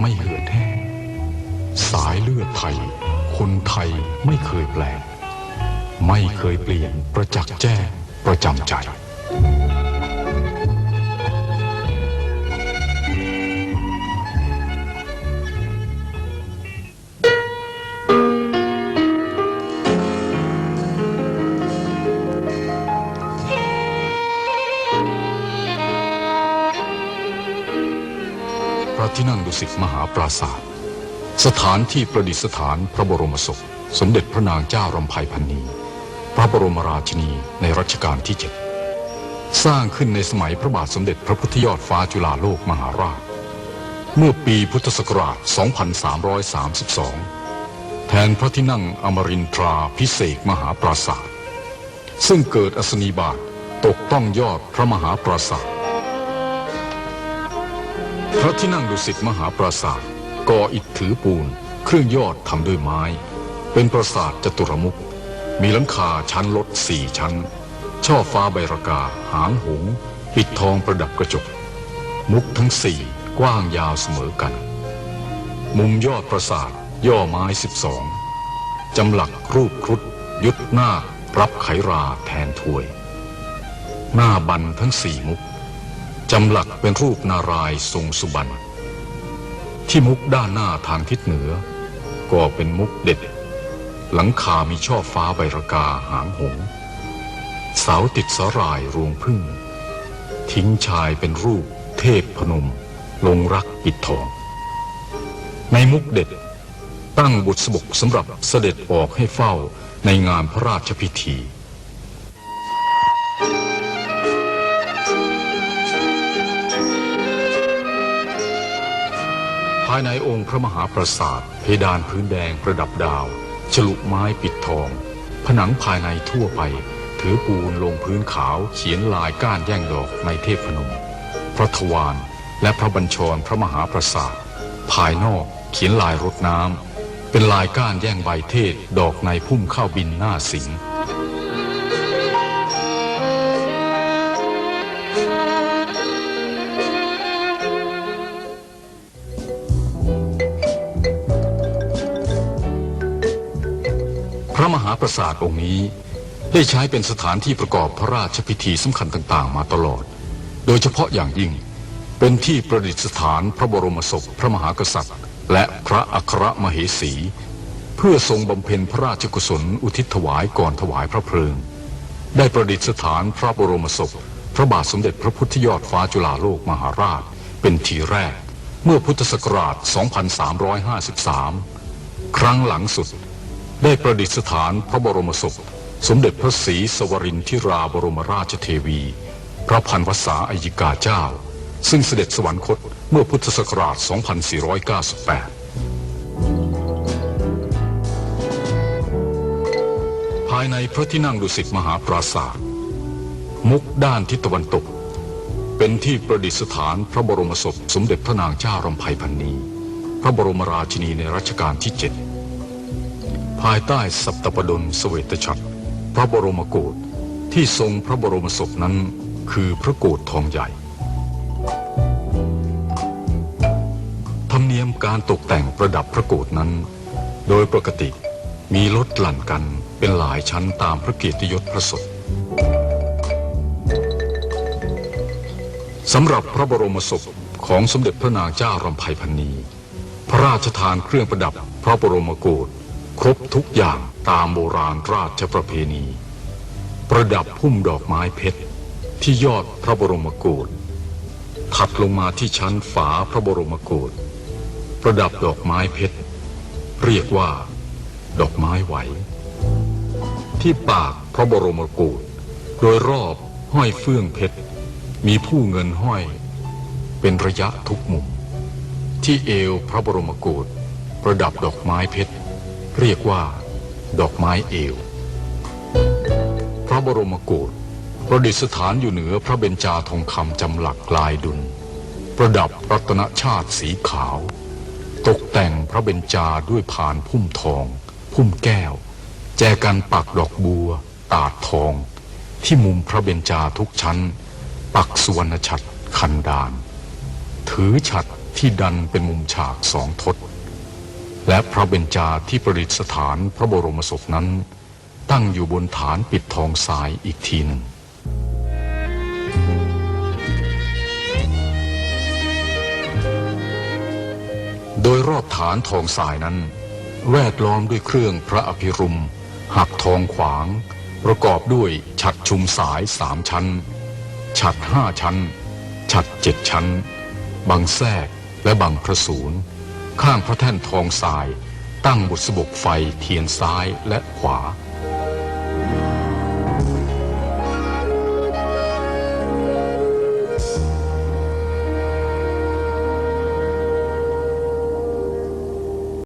ไม่เหือดแห้งสายเลือดไทย คนไทยไม่เคยแปลง ไม่เคยเปลี่ยนประจักษ์แจ้งประจำใจ ที่นั่งดุสิตมหาปราศาสตร์สถานที่ประดิษฐานพระบรมศพ สมเด็จพระนางเจ้ารำไพพันนีพระบรมราชินีในรัชกาลที่เจ็ดสร้างขึ้นในสมัยพระบาทสมเด็จพระพุทธยอดฟ้าจุฬาโลกมหาราช เมื่อปีพุทธศักราช 2332 แทนพระที่นั่งอมรินทราพิเศษมหาปราศาสตร์ซึ่งเกิดอัศนีบาตตกต้องยอดพระมหาปราศาสตร์ พระที่นั่งดุสิตมหาปราสาทก่ออิฐถือปูน เครื่องยอดทำด้วยไม้ เป็นปราสาทจตุรมุขมีหลังคาชั้นลดสี่ชั้น ช่อฟ้าใบรากา หางหงส์ปิดทองประดับกระจก มุกทั้งสี่กว้างยาวเสมอกัน มุมยอดปราสาทย่อไม้สิบสองจำหลักรูปครุฑยุดหน้ารับไขราแทนถวย หน้าบันทั้งสี่มุก จำหลักเป็นรูปนารายทรงสุบรรณที่มุกด้านหน้าทางทิศเหนือ ก็เป็นมุกเด็ด หลังคามีช่อฟ้าใบรากาหางหงส์เสาติดสรายรวงพึ่ง ทิ้งชายเป็นรูปเทพพนม ลงรักปิดทอง ในมุกเด็ด ตั้งบุตรสบกสำหรับเสด็จออกให้เฝ้าในงานพระราชพิธี ภายในองค์พระมหาปราสาทเพดานพื้นแดงประดับดาว ฉลุไม้ปิดทอง ผนังภายในทั่วไป ถือปูนลงพื้นขาวเขียนลายก้านแย่งดอกในเทพนม พระทวารและพระบัญชรพระมหาปราสาท ภายนอกเขียนลายรดน้ำเป็นลายก้านแย่งใบเทศดอกในพุ่มข้าวบินหน้าสิงห์ พระมหาปราสาทองค์นี้ ได้ใช้เป็นสถานที่ประกอบพระราชพิธีสำคัญต่างๆ มาตลอด โดยเฉพาะอย่างยิ่ง เป็นที่ประดิษฐานพระบรมศพพระมหากษัตริย์ และพระอัครมเหสี เพื่อทรงบำเพ็ญพระราชกุศลอุทิศถวายก่อนถวายพระเพลิง ได้ประดิษฐานพระบรมศพ พระบาทสมเด็จพระพุทธยอดฟ้าจุฬาโลกมหาราช เป็นทีแรก เมื่อพุทธศักราช 2353 ครั้งหลังสุด ได้ประดิษฐานพระบรมศพ สมเด็จพระศรีสวรินทิราบรมราชเทวี พระพันวษาอัยกาเจ้า ซึ่งเสด็จสวรรคตเมื่อพุทธศักราช 2498 ภายในพระที่นั่งดุสิตมหาปราศาสตร์มุกด้านทิศตะวันตก เป็นที่ประดิษฐานพระบรมศพ สมเด็จพระนางเจ้ารำไพพันนี พระบรมราชินีในรัชกาลที่เจ็ด ภายใต้สัปตปดลเวตฉัตรพระบรมโกศที่ทรงพระบรมศพนั้นคือพระโกศทองใหญ่ ธรรมเนียมการตกแต่งประดับพระโกศนั้น โดยปกติมีลดหลั่นกันเป็นหลายชั้นตามพระเกียรติยศพระสดสำหรับพระบรมศพของสมเด็จพระนางเจ้ารำไพพันนี พระราชทานเครื่องประดับพระบรมโกศ ครบทุกอย่างตามโบราณราชประเพณี ประดับพุ่มดอกไม้เพชร ที่ยอดพระบรมโกศถัดลงมาที่ชั้นฝาพระบรมโกศประดับดอกไม้เพชร เรียกว่า ดอกไม้ไหว ที่ปากพระบรมโกศโดยรอบห้อยเฟื่องเพชร มีผู้เงินห้อย เป็นระยะทุกมุม ที่เอวพระบรมโกศประดับดอกไม้เพชร เรียกว่า ดอกไม้เอว พระบรมโกศประดิษฐานอยู่เหนือพระเบญจาทองคำจำหลักลายดุล ประดับรัตนชาติสีขาว ตกแต่งพระเบญจาด้วยผานพุ่มทอง พุ่มแก้ว แจกันปักดอกบัว ตาดทอง ที่มุมพระเบญจาทุกชั้น ปักสุวรรณฉัตรคันดาน ถือฉัตรที่ดันเป็นมุมฉากสองทศ และพระเบญจาที่ประดิษฐานพระบรมศพนั้น ตั้งอยู่บนฐานปิดทองทรายอีกทีหนึ่งโดยรอบฐานทองทรายนั้น แวดล้อมด้วยเครื่องพระอภิรุมหักทองขวาง ประกอบด้วยฉัดชุมสายสามชั้น ฉัดห้าชั้น ฉัดเจ็ดชั้นบังแทรกและบังพระสูร ข้างพระแท่นทองทราย ตั้งบุษบกไฟเทียนซ้ายและขวา